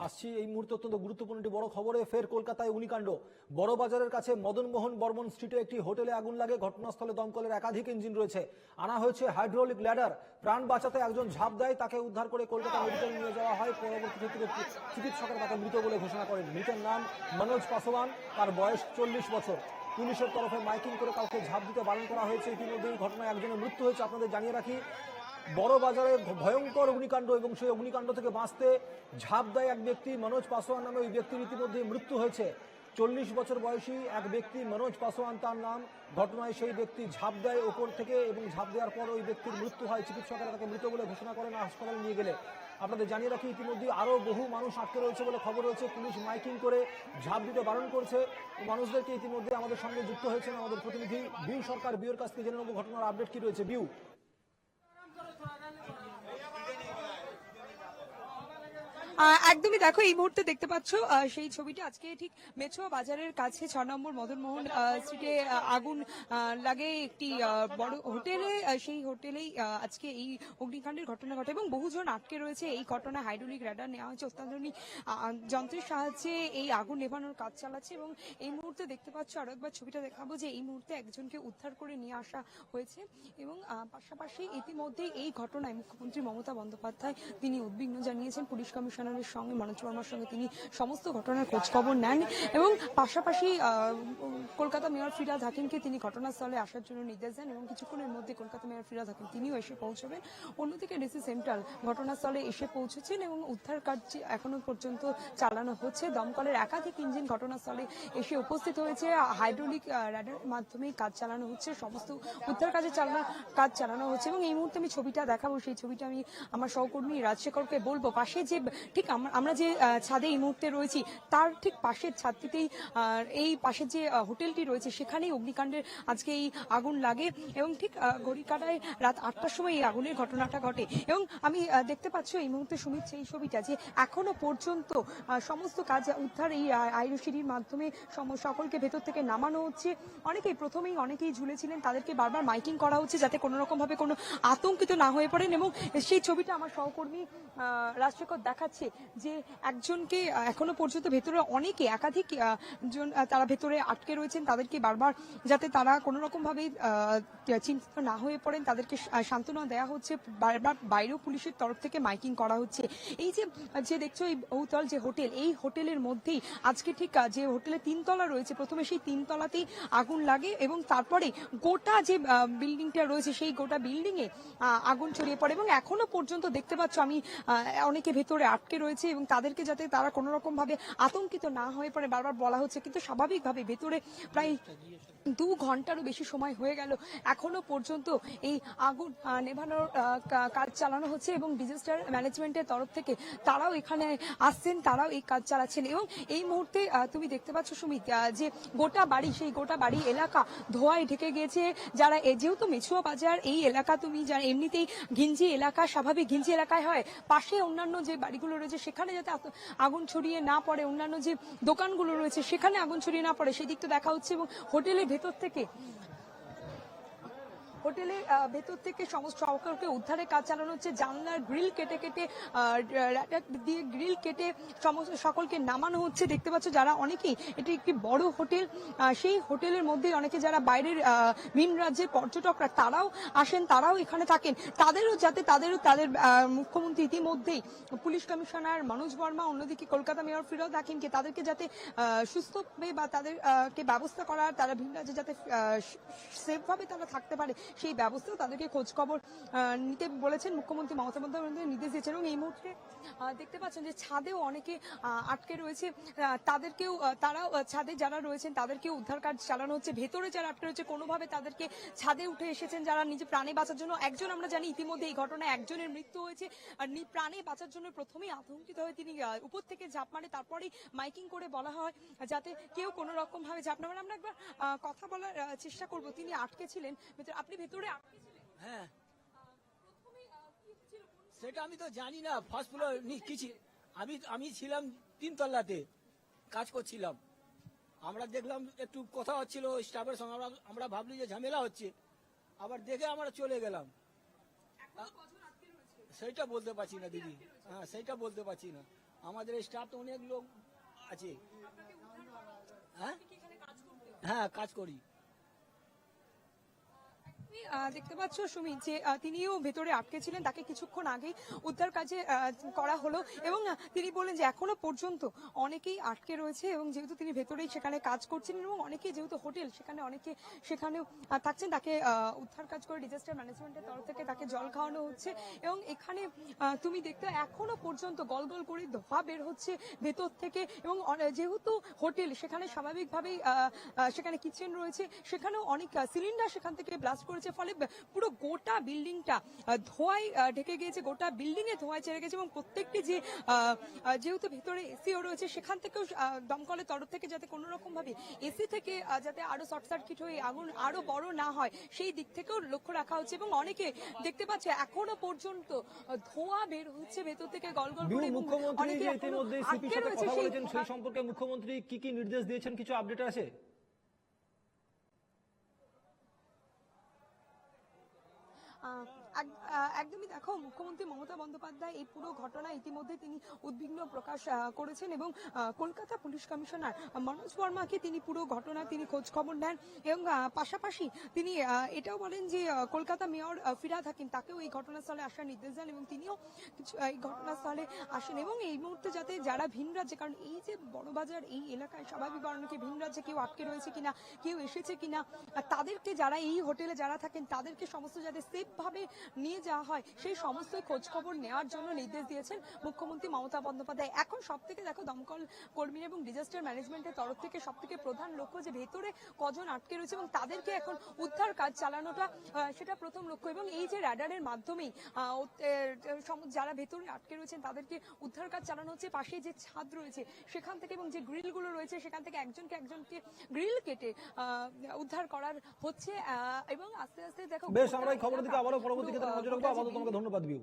আসছি এই মুহূর্তে অত্যন্ত গুরুত্বপূর্ণ একটি বড় খবরে, ফের কলকাতায় অগ্নিকাণ্ড। বড় বাজারের কাছে মদনমোহন বর্মন স্ট্রিটে একটি হোটেলে আগুন লাগে, ঘটনাস্থলে দমকলের একাধিক ইঞ্জিন রয়েছে। আনা হয়েছে হাইড্রোলিক ল্যাডার। প্রাণ বাঁচাতে একজন ঝাঁপ দেয়, তাকে উদ্ধার করে কলকাতা মেডিকেল নিয়ে যাওয়া হয়। পরবর্তী ক্ষেত্রে চিকিৎসকের তাকে মৃত বলে ঘোষণা করেন। মৃতের নাম মনোজ পাসওয়ান তার বয়স চল্লিশ বছর। পুলিশের তরফে মাইকিং করে কাউকে ঝাঁপ দিতে বারণ করা হয়েছে। ইতিমধ্যে এই ঘটনায় একজনের মৃত্যু হয়েছে, আপনাদের জানিয়ে রাখি। বড় ভয়ঙ্কর অগ্নিকাণ্ড এবং সেই অগ্নিকাণ্ড থেকে বাঁচতে ঝাঁপ দেয় এক ব্যক্তি, মনোজ পাসোয়ান নামে ওই ব্যক্তির ইতিমধ্যে মৃত্যু হয়েছে। চল্লিশ বছর বয়সী এক ব্যক্তি, মনোজ পাসোয়ান তার নাম। ঘটনায় সেই ব্যক্তি ঝাঁপ দেয় ওপর থেকে এবং ঝাঁপ দেওয়ার পর ওই ব্যক্তির মৃত্যু হয়। চিকিৎসকেরা তাকে মৃত বলে ঘোষণা করেন, হাসপাতালে নিয়ে গেলে। আপনাদের জানিয়ে রাখি, ইতিমধ্যে আরও বহু মানুষ আটকে রয়েছে বলে খবর রয়েছে। পুলিশ মাইকিং করে ঝাঁপ দিতে বারণ করছে। মানুষদেরকে ইতিমধ্যে আমাদের সঙ্গে যুক্ত হয়েছেন আমাদের প্রতিনিধি বিউ সরকার। বিউর কাছ থেকে জেনে নেব ঘটনার আপডেট কি রয়েছে। বিউ। একদমই দেখো, এই মুহূর্তে দেখতে পাচ্ছ সেই ছবিটা আজকে ঠিক মেছো বাজারের কাছে ছ নম্বর মদনমোহন স্ট্রিটে আগুন লাগে একটি বড় হোটেলে সেই হোটেলেই আজকে এই অগ্নিকাণ্ডের ঘটনা ঘটে এবং বহুজন আটকে রয়েছে। এই ঘটনা হাইড্রোলিক র্যাডার নেওয়া হয়েছে। অত্যাধুনিক যন্ত্রের সাহায্যে এই আগুন নেভানোর কাজ চালাচ্ছে এবং এই মুহূর্তে দেখতে পাচ্ছ, আরও একবার ছবিটা দেখাবো যে এই মুহূর্তে একজনকে উদ্ধার করে নিয়ে আসা হয়েছে এবং পাশাপাশি ইতিমধ্যে এই ঘটনায় মুখ্যমন্ত্রী মমতা বন্দ্যোপাধ্যায় তিনি উদ্বিগ্ন জানিয়েছেন। পুলিশ কমিশনারের সঙ্গে, মনোজ বর্মার সঙ্গে তিনি সমস্ত ঘটনার খোঁজ খবর নেন এবং পাশাপাশি কলকাতা মেয়র ফিরাদ হাকিমকে তিনি ঘটনাস্থলে আসার জন্য নির্দেশ দেন এবং কিছুক্ষণের মধ্যে কলকাতা মেয়র ফিরাদ হাকিম তিনিও এসে পৌঁছবেন। অন্যদিকে ডিসি সেন্ট্রাল ঘটনাস্থলে এসে পৌঁছেছেন এবং উদ্ধার কার্য এখনও পর্যন্ত চালানো হচ্ছে। দমকলের একাধিক ইঞ্জিন ঘটনাস্থলে এসে উপস্থিত হয়েছে। হাইড্রোলিক র্যাডারের মাধ্যমে কাজ চালানো হচ্ছে, সমস্ত উদ্ধার কাজে চালানো, কাজ চালানো হচ্ছে এবং এই মুহূর্তে আমি ছবিটা দেখাবো। সেই ছবিটা আমি আমার সহকর্মী রাজশেখরকে বলব। পাশে যে আম- আমরা যে ছাদে এই মুহূর্তে রয়েছি তার ঠিক পাশের ছাদটিতেই এই পাশের যে হোটেলটি রয়েছে সেখানেই অগ্নিকাণ্ডের আজকে এই আগুন লাগে এবং ঠিক আহ, ঘড়িকাটায় রাত আটটার সময় এই আগুনের ঘটনাটা ঘটে। এবং আমি দেখতে পাচ্ছ এই মুহূর্তে সুমিত সেই ছবিটা যে এখনও পর্যন্ত সমস্ত কাজ উদ্ধার এই আইরো সিঁড়ির মাধ্যমে সকলকে ভেতর থেকে নামানো হচ্ছে। অনেকেই প্রথমেই অনেকেই ঝুলেছিলেন তাদেরকে বারবার মাইকিং করা হচ্ছে যাতে কোনো রকম ভাবে কোনো আতঙ্কিত না হয়ে পড়েন এবং সেই ছবিটা আমার সহকর্মী রাজশেখর দেখাচ্ছে। যে একজনকে এখনও পর্যন্ত ভেতরে অনেকে, একাধিক জন তারা ভেতরে আটকে রয়েছেন, তাদেরকে বারবার যাতে তারা কোনো রকম ভাবে চিন্তিত না হয়ে পড়েন, তাদেরকে সান্ত্বনা দেওয়া হচ্ছে, বারবার বাইরেও পুলিশের তরফ থেকে মাইকিং করা হচ্ছে। এই যে যে দেখছ এই বহুতল যে হোটেল, এই হোটেলের মধ্যেই আজকে ঠিক যে হোটেলে তিনতলা রয়েছে, প্রথমে সেই তিনতলাতেই আগুন লাগে এবং তারপরে গোটা যে বিল্ডিংটা রয়েছে, সেই গোটা বিল্ডিং এ আগুন ছড়িয়ে পড়ে এবং এখনও পর্যন্ত দেখতে পাচ্ছ আমি অনেকে ভেতরে আটকে রয়েছে এবং তাদেরকে যাতে তারা কোনো রকম ভাবে আতঙ্কিত না হয়ে পড়ে, বারবার বলা হচ্ছে। কিন্তু স্বাভাবিকভাবে ভেতরে প্রায় দু ঘন্টারও বেশি সময় হয়ে গেল। এখনও পর্যন্ত এই আগুন নেভানোর কাজ চালানো হচ্ছে এবং ডিজাস্টার ম্যানেজমেন্টের তরফ থেকে তারাও এখানে আসছেন, তারাও এই কাজ চালাচ্ছেন। এবং এই মুহূর্তে তুমি দেখতে পাচ্ছ সুমিত যে গোটা বাড়ি, সেই গোটা বাড়ি এলাকা ধোয়ায় ঢেকে গিয়েছে। যারা যেহেতু মেছুয়া বাজার, এই এলাকা তুমি যারা এমনিতেই ঘিঞ্জি এলাকা, স্বাভাবিক ঘিঞ্জি এলাকায় হয়। পাশে অন্যান্য যে বাড়িগুলো রয়েছে, সেখানে যাতে আগুন ছড়িয়ে না পড়ে, অন্যান্য যে দোকানগুলো রয়েছে, সেখানে আগুন ছড়িয়ে না পড়ে, সেদিক তো দেখা হচ্ছে এবং হোটেলের ভেতর থেকে হোটেলে ভেতর থেকে সমস্ত সকলকে উদ্ধারের কাজ চালানো হচ্ছে। জানলার গ্রিল কেটে কেটে দিয়ে গ্রিল কেটে সমস্ত সকলকে নামানো হচ্ছে। দেখতে পাচ্ছ যারা অনেকেই, এটি একটি বড় হোটেল। সেই হোটেলের মধ্যে অনেকে যারা বাইরের ভিন রাজ্যের পর্যটকরা, তারাও আসেন, তারাও এখানে থাকেন। তাদেরও যাতে, তাদেরও তাদের মুখ্যমন্ত্রী ইতিমধ্যেই, পুলিশ কমিশনার মনোজ বর্মা, অন্যদিকে কলকাতা মেয়র ফিরোজ হাকিমকে, তাদেরকে যাতে সুস্থভাবে বা তাদেরকে ব্যবস্থা করার, তারা ভিন রাজ্যে যাতে সেফ ভাবে তারা থাকতে পারে সেই ব্যবস্থাও তাদেরকে খোঁজ খবর নিতে বলেছেন মুখ্যমন্ত্রী মমতা বন্দ্যোপাধ্যায় নির্দেশ দিয়েছেন এবং এই মুহূর্তে দেখতে পাচ্ছেন যে ছাদেও অনেকে আটকে রয়েছে তাদেরকেও তারাও ছাদে যারা রয়েছেন তাদেরকেও উদ্ধার কাজ চালানো হচ্ছে, ভেতরে যারা আটকে রয়েছে কোনোভাবে তাদেরকে ছাদে উঠে এসেছেন যারা নিজে প্রাণে বাঁচার জন্য, একজন আমরা জানি ইতিমধ্যে এই ঘটনায় একজনের মৃত্যু হয়েছে প্রাণে বাঁচার জন্য প্রথমেই আতঙ্কিত হয়ে তিনি উপর থেকে ঝাঁপ মারে, তারপরেই মাইকিং করে বলা হয়, যাতে কেউ কোনো রকম ভাবে ঝাঁপ না মারে। আমরা একবার কথা বলার চেষ্টা করব। তিনি আটকে ছিলেন আপনি ভেতরে হ্যাঁ? সেটা আমি তো জানি না। ফার্স্ট ফ্লোর কিছু আমি আমি ছিলাম তিনতলাতে। কাজ করছিলাম। আমরা দেখলাম একটু কথা হচ্ছিল স্টাফের সঙ্গে। আমরা আমরা ভাবলি যে ঝামেলা হচ্ছে। আবার দেখে আমরা চলে গেলাম? সেইটা বলতে পারছি না দিদি। হ্যাঁ সেইটা বলতে পারছি না। আমাদের স্টাফ তো অনেক লোক আছে। হ্যাঁ? হ্যাঁ কাজ করি। দেখতে পাচ্ছ সুমিত, যে তিনিও ভেতরে আটকে ছিলেন, তাকে কিছুক্ষণ আগে উদ্ধার কাজে করা হলো এবং তিনি বললেন যে এখনও পর্যন্ত অনেকেই আটকে রয়েছে এবং যেহেতু তিনি ভেতরেই সেখানে কাজ করছেন এবং অনেকেই যেহেতু হোটেল, সেখানে অনেকে সেখানেও থাকছেন, তাকে উদ্ধার কাজ করে ডিজাস্টার ম্যানেজমেন্টের তরফ থেকে তাকে জল খাওয়ানো হচ্ছে এবং এখানে তুমি দেখতে এখনও পর্যন্ত গল গল করে ধোয়া বের হচ্ছে ভেতর থেকে এবং যেহেতু হোটেল, সেখানে স্বাভাবিকভাবেই সেখানে কিচেন রয়েছে, সেখানেও অনেক সিলিন্ডার সেখান থেকে ব্লাস্ট করেছে ফলে পুরো গোটা বিল্ডিংটা ধোঁয়ায় ঢেকে গিয়েছে গোটা বিল্ডিং এ ধোঁয়ায় ছেড়ে গেছে এবং প্রত্যেকটি যে যেহেতু ভেতরে এসিও রয়েছে সেখান থেকেও দমকলের তরফ থেকে যাতে কোনো রকম ভাবে এসি থেকে যাতে আরও শর্ট সার্কিট হয়ে আগুন আরও বড় না হয় সেই দিক থেকেও লক্ষ্য রাখা হচ্ছে এবং অনেকে দেখতে পাচ্ছে এখনও পর্যন্ত ধোঁয়া বের হচ্ছে ভেতর থেকে গল গল করে মুখ্যমন্ত্রী অনেকে যে এখনও ইতিমধ্যে সিপির সাথে কথা বলেছেন সেই সম্পর্কে মুখ্যমন্ত্রী কি কি নির্দেশ দিয়েছেন কিছু আপডেট আছে? Uh, একদমই দেখো, মুখ্যমন্ত্রী মমতা বন্দ্যোপাধ্যায় এই পুরো ঘটনা ইতিমধ্যে তিনি উদ্বিগ্ন প্রকাশ করেছেন এবং কলকাতা পুলিশ কমিশনার মনোজ বর্মাকে তিনি পুরো ঘটনা তিনি খোঁজ খবর নেন এবং পাশাপাশি তিনি এটাও বলেন যে কলকাতা মেয়র ফিরাদ হাকিম তাকেও এই ঘটনাস্থলে আসার নির্দেশ দেন এবং তিনিও কিছু এই ঘটনাস্থলে আসেন এবং এই মুহূর্তে যাতে যারা ভিন রাজ্যে, কারণ এই যে বড়বাজার, এই এলাকায় স্বাভাবিক অনেকে ভিন রাজ্যে কেউ আটকে রয়েছে কিনা, কেউ এসেছে কিনা, তাদেরকে যারা এই হোটেলে যারা থাকেন, তাদেরকে সমস্ত যাতে সেফ ভাবে নিয়ে যাওয়া হয়। সেই সমস্ত খোঁজ খবর নেওয়ার জন্য নির্দেশ দিয়েছেন মুখ্যমন্ত্রী মমতা বন্দ্যোপাধ্যায়। এখন সব থেকে দেখো দমকল কর্মী এবং ডিজাস্টার ম্যানেজমেন্টের তরফ থেকে সব থেকে প্রধান লক্ষ্য যে ভেতরে কজন আটকে রয়েছে এবং তাদেরকে এখন উদ্ধার কাজ চালানোটা সেটা প্রথম লক্ষ্য। এবং এই যে র্যাডারের মাধ্যমেই যারা ভেতরে আটকে রয়েছেন তাদেরকে উদ্ধার কাজ চালানো হচ্ছে। পাশে যে ছাদ রয়েছে সেখান থেকে এবং যে গ্রিলগুলো রয়েছে সেখান থেকে একজনকে একজনকে গ্রিল কেটে আহ, উদ্ধার করার হচ্ছে আহ, এবং আস্তে আস্তে দেখো বেশ আমরা এই খবরের দিকে আবারও পরবর্তী পুরো, ক্ষেত্রে নজর রাখব আপাতত তোমাকে ধন্যবাদ বিউ